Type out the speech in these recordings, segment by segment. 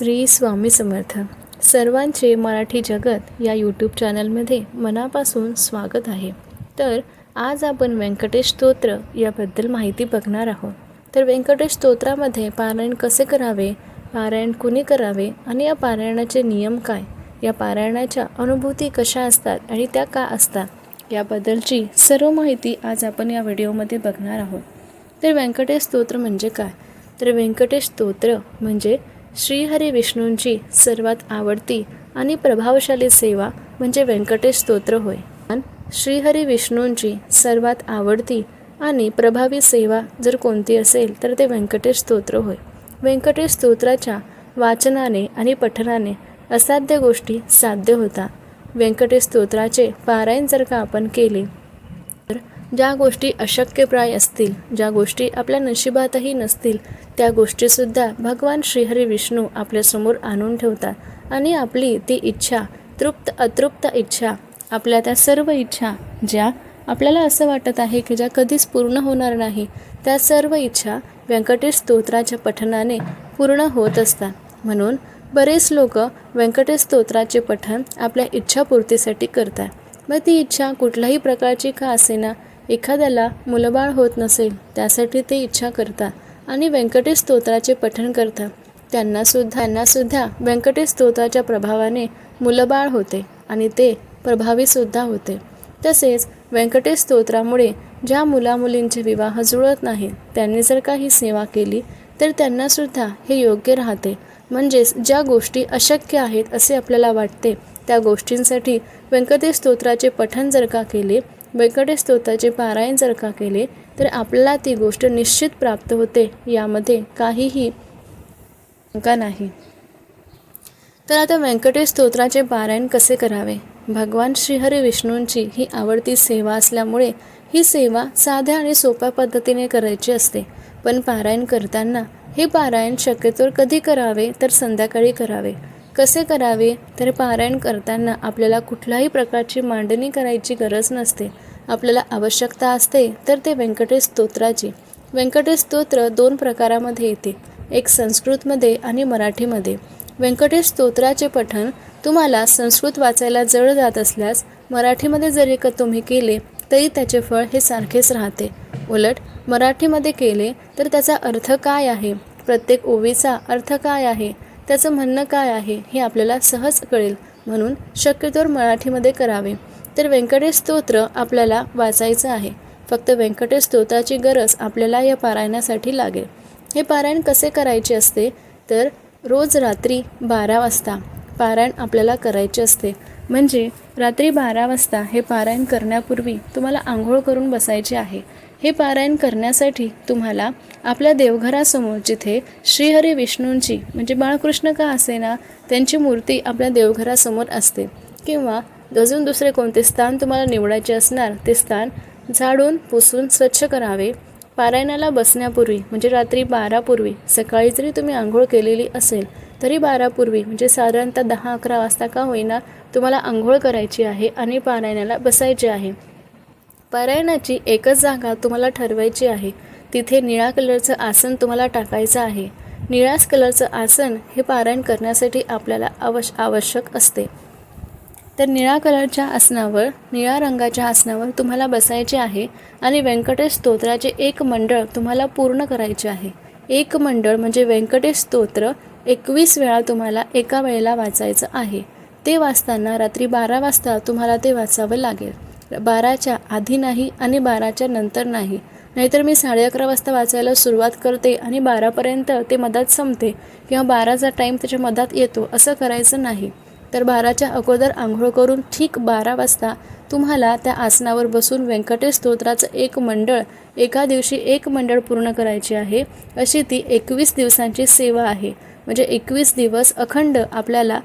श्री स्वामी समर्थ. सर्वांचे मराठी जगत या यूट्यूब चॅनलमध्ये मनापासून स्वागत आहे. तर आज आपण व्यंकटेश स्तोत्र याबद्दल माहिती बघणार आहोत. तर व्यंकटेश स्तोत्रामध्ये पारायण कसे करावे? पारायण कुणी करावे? आणि या पारायणाचे नियम काय? या पारायणाच्या अनुभूती कशा असतात आणि त्या का असतात? याबद्दलची सर्व माहिती आज आपण या व्हिडिओमध्ये बघणार आहोत. तर व्यंकटेश स्तोत्र म्हणजे काय? तर व्यंकटेश स्तोत्र म्हणजे श्रीहरी विष्णूंची सर्वात आवडती आणि प्रभावशाली सेवा म्हणजे व्यंकटेश स्तोत्र होय. श्रीहरी विष्णूंची सर्वात आवडती आणि प्रभावी सेवा जर कोणती असेल तर ते व्यंकटेश स्तोत्र होय. व्यंकटेश स्तोत्राच्या वाचनाने आणि पठनाने असाध्य गोष्टी साध्य होतात व्यंकटेश स्तोत्राचे पारायण जर का आपण केले ज्या गोष्टी अशक्यप्राय असतील ज्या गोष्टी आपल्या नशिबातही नसतील त्या गोष्टीसुद्धा भगवान श्रीहरी विष्णू आपल्यासमोर आणून ठेवतात आणि आपली ती इच्छा तृप्त अतृप्त इच्छा आपल्या त्या सर्व इच्छा ज्या आपल्याला असं वाटत आहे की ज्या कधीच पूर्ण होणार नाही त्या सर्व इच्छा व्यंकटेश स्तोत्राच्या पठनाने पूर्ण होत असतात. म्हणून बरेच लोक व्यंकटेश स्तोत्राचे पठण आपल्या इच्छापूर्तीसाठी करतात. मग ती इच्छा कुठल्याही प्रकारची का असेना एखाद्याला मुलबाळ होत नसेल त्यासाठी ते इच्छा करतात आणि व्यंकटेश स्तोत्राचे पठण करतात. त्यांनासुद्धा त्यांनासुद्धा व्यंकटेश स्तोत्राच्या प्रभावाने मुलबाळ होते आणि ते प्रभावीसुद्धा होते. तसेच व्यंकटेश स्तोत्रामुळे ज्या मुलामुलींचे विवाह जुळत नाहीत त्यांनी जर काही सेवा केली तर त्यांनासुद्धा हे योग्य राहते. म्हणजेच ज्या गोष्टी अशक्य आहेत असे आपल्याला वाटते त्या गोष्टींसाठी व्यंकटेश स्तोत्राचे पठण जर का केले व्यंकटेश स्तोत्राचे पारायण जर का केले तर आपल्याला ती गोष्ट निश्चित प्राप्त होते यामध्ये काहीही शंका नाही. तर आता व्यंकटेश स्तोत्राचे पारायण कसे करावे? भगवान श्रीहरी विष्णूंची ही आवडती सेवा असल्यामुळे ही सेवा साध्या आणि सोप्या पद्धतीने करायची असते. पण पारायण करताना हे पारायण शक्यतोवर कधी करावे? तर संध्याकाळी करावे. कसे करावे? तर पारायण करताना आपल्याला कुठल्याही प्रकारची मांडणी करायची गरज नसते. आपल्याला आवश्यकता असते तर ते व्यंकटेश स्तोत्राची. व्यंकटेश स्तोत्र दोन प्रकारामध्ये येते. एक संस्कृतमध्ये आणि मराठीमध्ये. व्यंकटेश स्तोत्राचे पठण तुम्हाला संस्कृत वाचायला जळ जात असल्यास मराठीमध्ये जरी का तुम्ही केले तरी त्याचे फळ हे सारखेच राहते. उलट मराठीमध्ये केले तर त्याचा अर्थ काय आहे? प्रत्येक ओवीचा अर्थ काय आहे? त्याचं म्हणणं काय आहे हे आपल्याला सहज कळेल. म्हणून शक्यतोवर मराठीमध्ये करावे. तर व्यंकटेश स्तोत्र आपल्याला वाचायचं आहे. फक्त व्यंकटेश स्तोत्राची गरज आपल्याला या पारायणासाठी लागेल. हे पारायण कसे करायचे असते? तर रोज रात्री बारा वाजता पारायण आपल्याला करायचे असते. म्हणजे रात्री बारा वाजता हे पारायण करण्यापूर्वी तुम्हाला आंघोळ करून बसायचे आहे. हे पारायण करण्यासाठी तुम्हाला आपल्या देवघरासमोर जिथे श्रीहरी विष्णूंची म्हणजे बाळकृष्ण का असेना त्यांची मूर्ती आपल्या देवघरासमोर असते. किंवा अजून दुसरे कोणते स्थान तुम्हाला निवडायचे असणार ते स्थान झाडून पुसून स्वच्छ करावे. पारायणाला बसण्यापूर्वी म्हणजे रात्री बारापूर्वी सकाळी जरी तुम्ही आंघोळ केलेली असेल तरी बारापूर्वी म्हणजे साधारणतः दहा अकरा वाजता का होईना तुम्हाला आंघोळ करायची आहे आणि पारायणाला बसायचे आहे. पारायणाची एकच जागा तुम्हाला ठरवायची आहे. तिथे निळ्या कलरचं आसन तुम्हाला टाकायचं आहे. निळ्याच कलरचं आसन हे पारायण करण्यासाठी आपल्याला आवश आवश्यक असते. तर निळ्या कलरच्या आसनावर निळ्या रंगाच्या आसनावर तुम्हाला बसायचे आहे आणि व्यंकटेश स्तोत्राचे एक मंडळ तुम्हाला पूर्ण करायचे आहे. एक मंडळ म्हणजे व्यंकटेश स्तोत्र एकवीस वेळा तुम्हाला एका वेळेला वाचायचं आहे. ते वाचताना रात्री बारा वाजता तुम्हाला ते वाचावं लागेल. बाराच्या आधी नाही आणि बाराच्या नंतर नाही. नाहीतर मी साडे अकरा वाजता वाचायला सुरुवात करते आणि बारापर्यंत ते मधात संपते किंवा बाराचा टाईम त्याच्या मधात येतो असं करायचं नाही. तर बाराच्या अगोदर आंघोळ करून ठीक बारा वाजता तुम्हाला त्या आसनावर बसून व्यंकटेश स्तोत्राचं एक मंडळ एका दिवशी एक मंडळ पूर्ण करायचे आहे अशी ती एकवीस दिवसांची सेवा आहे. म्हणजे एकवीस दिवस अखंड आपल्याला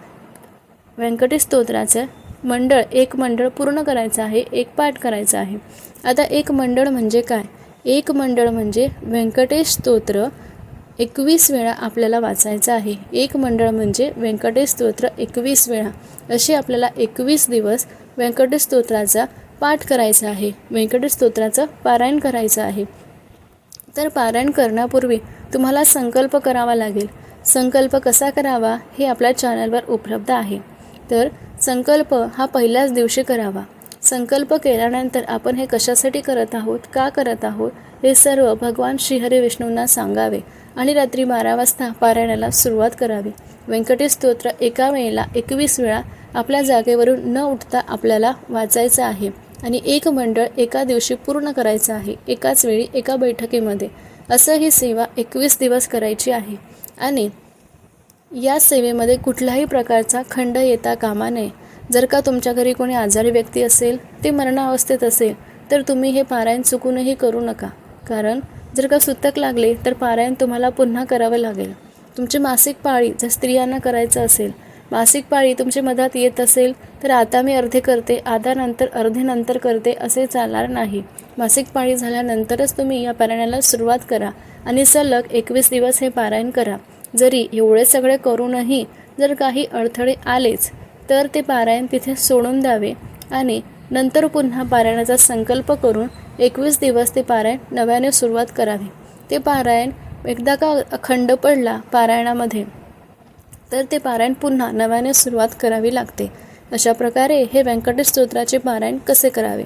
व्यंकटेश स्तोत्राचं मंडळ एक मंडळ पूर्ण करायचं आहे एक पाठ करायचा आहे. आता एक मंडळ म्हणजे काय? एक मंडळ म्हणजे व्यंकटेश स्तोत्र एकवीस वेळा आपल्याला वाचायचं आहे. एक मंडळ म्हणजे व्यंकटेश स्तोत्र एकवीस वेळा. असे आपल्याला एकवीस दिवस व्यंकटेश स्तोत्राचा पाठ करायचा आहे. व्यंकटेश स्तोत्राचं पारायण करायचं आहे. तर पारायण करण्यापूर्वी तुम्हाला संकल्प करावा लागेल. संकल्प कसा करावा हे आपल्या चॅनलवर उपलब्ध आहे. तर संकल्प हा पहिल्याच दिवशी करावा. संकल्प केल्यानंतर आपण हे कशासाठी करत आहोत का करत आहोत हे सर्व भगवान श्रीहरी विष्णूंना सांगावे आणि रात्री बारा वाजता पारायणाला सुरुवात करावी. व्यंकटेश स्तोत्र एका वेळेला एकवीस वेळा आपल्या जागेवरून न उठता आपल्याला वाचायचं आहे आणि एक मंडळ एका दिवशी पूर्ण करायचं आहे एकाच वेळी एका बैठकीमध्ये. असं ही सेवा एकवीस दिवस करायची आहे. आणि या सेवेमध्ये कुठल्याही प्रकारचा खंड येता कामा नये. जर का तुमच्या घरी कोणी आजारी व्यक्ती असेल ते मरणावस्थेत असेल तर तुम्ही हे पारायण चुकूनही करू नका. कारण जर का सुतक लागले तर पारायण तुम्हाला पुन्हा करावं लागेल. तुमची मासिक पाळी जर स्त्रियांना करायचं असेल मासिक पाळी तुमच्या मधात येत असेल तर आता मी अर्धे करते आधा नंतर अर्धे नंतर करते असे चालणार नाही. मासिक पाळी झाल्यानंतरच तुम्ही या पारायणाला सुरुवात करा आणि सलग एकवीस दिवस हे पारायण करा. जरी एवढे सगळे करूनही जर काही अडथळे आलेच तर ते पारायण तिथे सोडून द्यावे आणि नंतर पुन्हा पारायणाचा संकल्प करून एकवीस दिवस ते पारायण नव्याने सुरुवात करावी. ते पारायण एकदा का अखंड पडला पारायणामध्ये तर ते पारायण पुन्हा नव्याने सुरुवात करावी लागते. अशा प्रकारे हे व्यंकटेश स्तोत्राचे पारायण कसे करावे?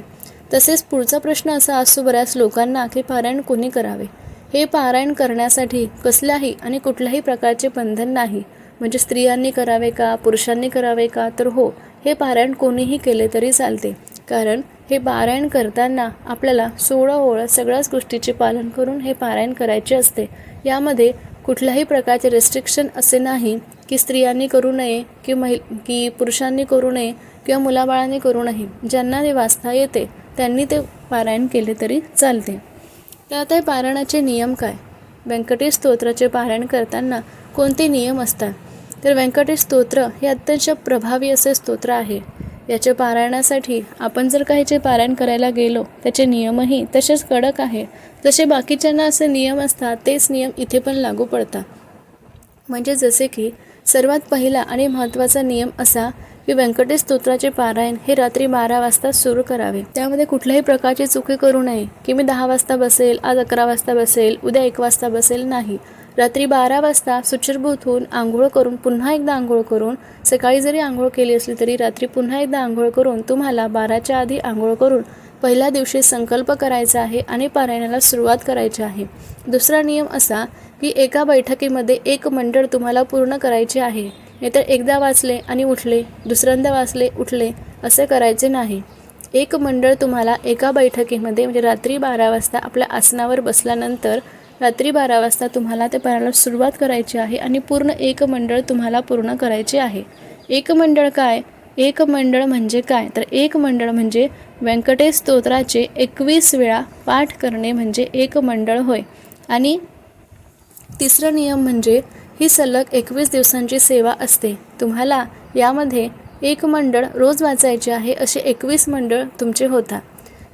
तसेच पुढचा प्रश्न असा असतो बऱ्याच लोकांना की पारायण कोणी करावे? हे पारायण करण्यासाठी कसल्याही आणि कुठल्याही प्रकारचे बंधन नाही. म्हणजे स्त्रियांनी करावे का पुरुषांनी करावे का? तर हो हे पारायण कोणीही केले तरी चालते. कारण हे पारायण करताना आपल्याला सोळा ओळ सगळ्याच गोष्टीचे पालन करून हे पारायण करायचे असते. यामध्ये कुठल्याही प्रकारचे रेस्ट्रिक्शन असे नाही की स्त्रियांनी करू नये की महि की पुरुषांनी करू नये किंवा मुलाबाळांनी करू नये. ज्यांना ते वाचता येते त्यांनी ते पारायण केले तरी चालते. तर आता हे पारायणाचे नियम काय? व्यंकटेश स्तोत्राचे पारायण करताना कोणते नियम असतात? तर व्यंकटेश स्तोत्र हे अत्यंत प्रभावी असे स्तोत्र आहे. याच्या पारायणासाठी आपण जर काहीचे पारायण करायला गेलो त्याचे नियमही तसेच कडक आहे. जसे बाकीच्यांना असे नियम असतात तेच नियम इथे पण लागू पडतात. म्हणजे जसे की सर्वात पहिला आणि महत्त्वाचा नियम असा की व्यंकटेश स्तोत्राचे पारायण हे रात्री बारा वाजता सुरू करावे. त्यामध्ये कुठल्याही प्रकारची चुकी करू नये की मी दहा वाजता बसेल आज अकरा वाजता बसेल उद्या एक वाजता बसेल नाही. रात्री बारा वाजता सुचिरभूत होऊन आंघोळ करून पुन्हा एकदा आंघोळ करून सकाळी जरी आंघोळ केली असली तरी रात्री पुन्हा एकदा आंघोळ करून तुम्हाला बाराच्या आधी आंघोळ करून पहिल्या दिवशी संकल्प करायचा आहे आणि पारायणाला सुरुवात करायची आहे. दुसरा नियम असा की एका बैठकीमध्ये एक मंडळ तुम्हाला पूर्ण करायचे आहे. नाहीतर एकदा वाचले आणि उठले दुसऱ्यांदा वाचले उठले असे करायचे नाही. एक मंडळ तुम्हाला एका बैठकीमध्ये म्हणजे रात्री बारा वाजता आपल्या आसनावर बसल्यानंतर रात्री बारा वाजता तुम्हाला ते पारायणाला सुरुवात करायची आहे आणि पूर्ण एक मंडळ तुम्हाला पूर्ण करायचे आहे. एक मंडळ काय? एक मंडळ म्हणजे काय? तर एक मंडळ म्हणजे व्यंकटेश स्तोत्राचे एकवीस वेळा पाठ करणे म्हणजे एक मंडळ होय. आणि तिसरा नियम म्हणजे ही सलग एकवीस दिवसांची सेवा असते. तुम्हाला यामध्ये एक मंडळ रोज वाचायचे आहे असे एकवीस मंडळ तुमचे होतात.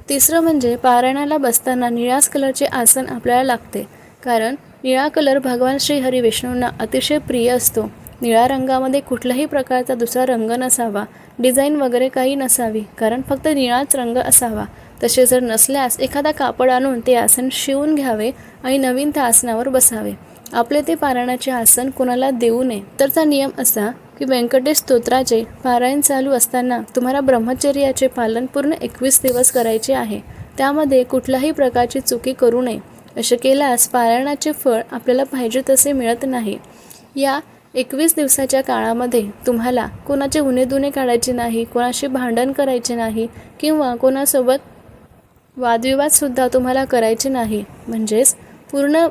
तिसरं म्हणजे पारायणाला बसताना निळ्याच कलरचे आसन आपल्याला लागते. कारण निळा कलर भगवान श्री हरी विष्णूंना अतिशय प्रिय असतो. निळ्या रंगामध्ये कुठल्याही प्रकारचा दुसरा रंग नसावा. डिझाईन वगैरे काही नसावी. कारण फक्त निळाच रंग असावा. तसे जर नसल्यास एखादा कापड आणून ते आसन शिवून घ्यावे आणि नवीन त्या आसनावर बसावे. आपले ते पारायणाचे आसन कोणाला देऊ नये. तरचा नियम असा की व्यंकटेश स्तोत्राचे पारायण चालू असताना तुम्हाला ब्रह्मचर्याचे पालन पूर्ण एकवीस दिवस करायचे आहे. त्यामध्ये कुठल्याही प्रकारची चुकी करू नये. असे केल्यास पारायणाचे फळ आपल्याला पाहिजे तसे मिळत नाही. या एकवीस दिवसाच्या काळामध्ये तुम्हाला कोणाचे उणे काढायचे नाही कोणाशी भांडण करायचे नाही किंवा कोणासोबत वादविवादसुद्धा तुम्हाला करायचे नाही. म्हणजेच पूर्ण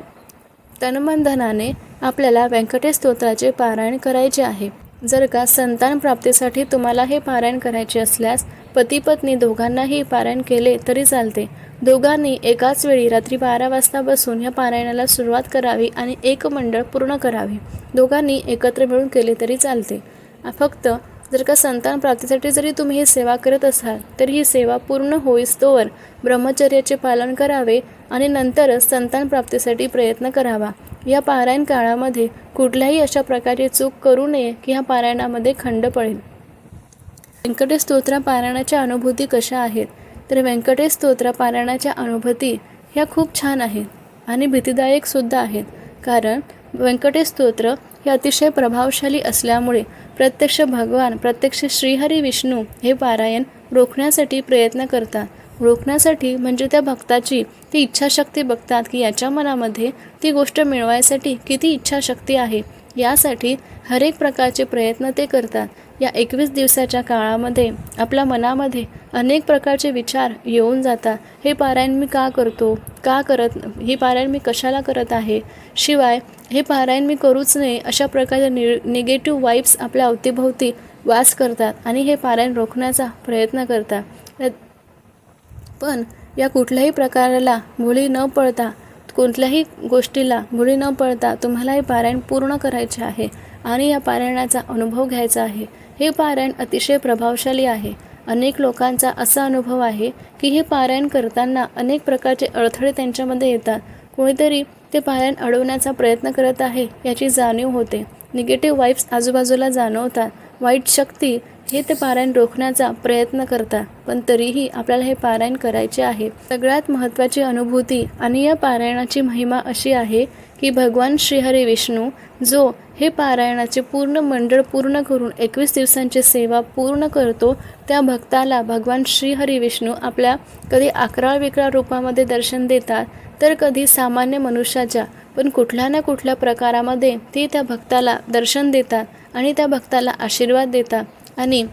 तनमनधनाने आपल्याला व्यंकटेश स्तोत्राचे पारायण करायचे आहे. जर का संतान प्राप्तीसाठी तुम्हाला हे पारायण करायचे असल्यास पती पत्नी दोघांनाही पारायण केले तरी चालते. दोघांनी एकाच वेळी रात्री बारा वाजता बसून या पारायणाला सुरुवात करावी आणि एक मंडळ पूर्ण करावे. दोघांनी एकत्र मिळून केले तरी चालते. फक्त जर का संतान प्राप्तीसाठी जरी तुम्ही ही सेवा करत असाल तर ही सेवा पूर्ण होईस्तोवर ब्रह्मचर्याचे पालन करावे आणि नंतरच संतान प्राप्तीसाठी प्रयत्न करावा. या पारायण काळामध्ये कुठल्याही अशा प्रकारची चूक करू नये की ह्या पारायणामध्ये खंड पडेल. व्यंकटेश स्तोत्र पारायणाच्या अनुभूती कशा आहेत? तर व्यंकटेश स्तोत्र पारायणाच्या अनुभूती ह्या खूप छान आहेत आणि भीतीदायकसुद्धा आहेत. कारण व्यंकटेश स्तोत्र हे अतिशय प्रभावशाली असल्यामुळे प्रत्यक्ष भगवान प्रत्यक्ष श्रीहरी विष्णू हे पारायण रोखण्यासाठी प्रयत्न करतात. रोखण्यासाठी म्हणजे त्या भक्ताची ती इच्छाशक्ती बघतात की याच्या मनामध्ये ती गोष्ट मिळवायसाठी किती इच्छाशक्ती आहे. यासाठी हर एक प्रकारचे प्रयत्न ते करतात. या एकवीस दिवसाच्या काळामध्ये आपल्या मनामध्ये अनेक प्रकारचे विचार येऊन जातात. हे पारायण मी का करतो? का करत हे पारायण मी कशाला करत आहे? शिवाय हे पारायण मी करूच नये अशा प्रकारचे नि निगेटिव्ह वाईब्स आपल्या अवतीभोवती वास करतात आणि हे पारायण रोखण्याचा प्रयत्न करतात. पण या कुठल्याही प्रकाराला मुली न पळता कोणत्याही गोष्टीला मुली न पळता तुम्हाला हे पारायण पूर्ण करायचे आहे आणि या पारायणाचा अनुभव घ्यायचा आहे. हे पारायण अतिशय प्रभावशाली आहे. अनेक लोकांचा असा अनुभव आहे की हे पारायण करताना अनेक प्रकारचे अडथळे त्यांच्यामध्ये येतात. कोणीतरी ते पारायण अडवण्याचा प्रयत्न करत आहे याची जाणीव होते. निगेटिव्ह वाईब्स आजूबाजूला जाणवतात. वाईट शक्ती हे ते पारायण रोखण्याचा प्रयत्न करतात. पण तरीही आपल्याला हे पारायण करायचे आहे. सगळ्यात महत्त्वाची अनुभूती आणि या पारायणाची महिमा अशी आहे की भगवान श्रीहरी विष्णू जो हे पारायणाचे पूर्ण मंडळ पूर्ण करून एकवीस दिवसांची सेवा पूर्ण करतो त्या भक्ताला भगवान श्रीहरी विष्णू आपल्या कधी अकरा विकरा रूपामध्ये दर्शन देतात तर कधी सामान्य मनुष्याच्या पण कुठल्या ना कुठल्या प्रकारामध्ये ते त्या भक्ताला दर्शन देतात आणि त्या भक्ताला आशीर्वाद देतात. आणि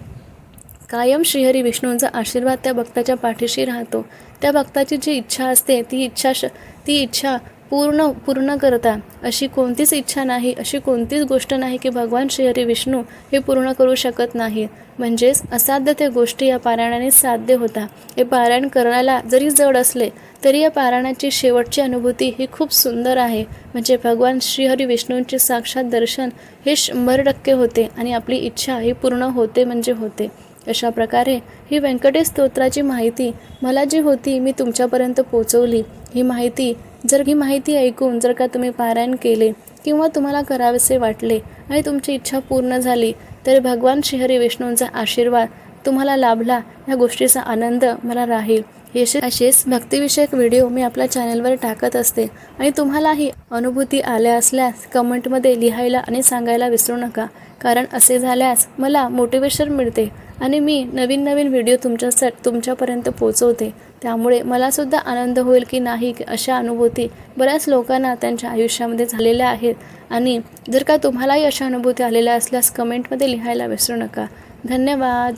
कायम श्रीहरी विष्णूंचा आशीर्वाद त्या भक्ताच्या पाठीशी राहतो. त्या भक्ताची जी इच्छा असते ती इच्छा श ती इच्छा पूर्ण पूर्ण करता अशी कोणतीच इच्छा नाही अशी कोणतीच गोष्ट नाही की भगवान श्रीहरी विष्णू हे पूर्ण करू शकत नाही. म्हणजेच असाध्य त्या गोष्टी या पारायणाने साध्य होता. हे पारायण करण्याला जरी जड असले तरी या पारायणाची शेवटची अनुभूती ही खूप सुंदर आहे. म्हणजे भगवान श्रीहरी विष्णूंचे साक्षात दर्शन हे शंभर टक्के होते आणि आपली इच्छा ही पूर्ण होते म्हणजे होते. अशा प्रकारे ही व्यंकटेश स्तोत्राची माहिती मला जी होती मी तुमच्यापर्यंत पोचवली. ही माहिती जर ही माहिती ऐकून जर का तुम्ही पारायण केले किंवा तुम्हाला करावेसे वाटले आणि तुमची इच्छा पूर्ण झाली तर भगवान श्रीहरी विष्णूंचा आशीर्वाद तुम्हाला लाभला या गोष्टीचा आनंद मला राहील. येशे असेच भक्तिविषयक व्हिडिओ मी आपल्या चॅनलवर टाकत असते. आणि तुम्हालाही अनुभूती आल्या असल्यास कमेंटमध्ये लिहायला आणि सांगायला विसरू नका. कारण असे झाल्यास मला मोटिवेशन मिळते. आणि मी नवीन नवीन व्हिडिओ तुमच्या तुमच्यापर्यंत पोचवते त्यामुळे मलासुद्धा आनंद होईल की नाही की अशा अनुभूती बऱ्याच लोकांना त्यांच्या आयुष्यामध्ये झालेल्या आहेत. आणि जर का तुम्हालाही अशा अनुभूती आलेल्या असल्यास कमेंटमध्ये लिहायला विसरू नका. धन्यवाद.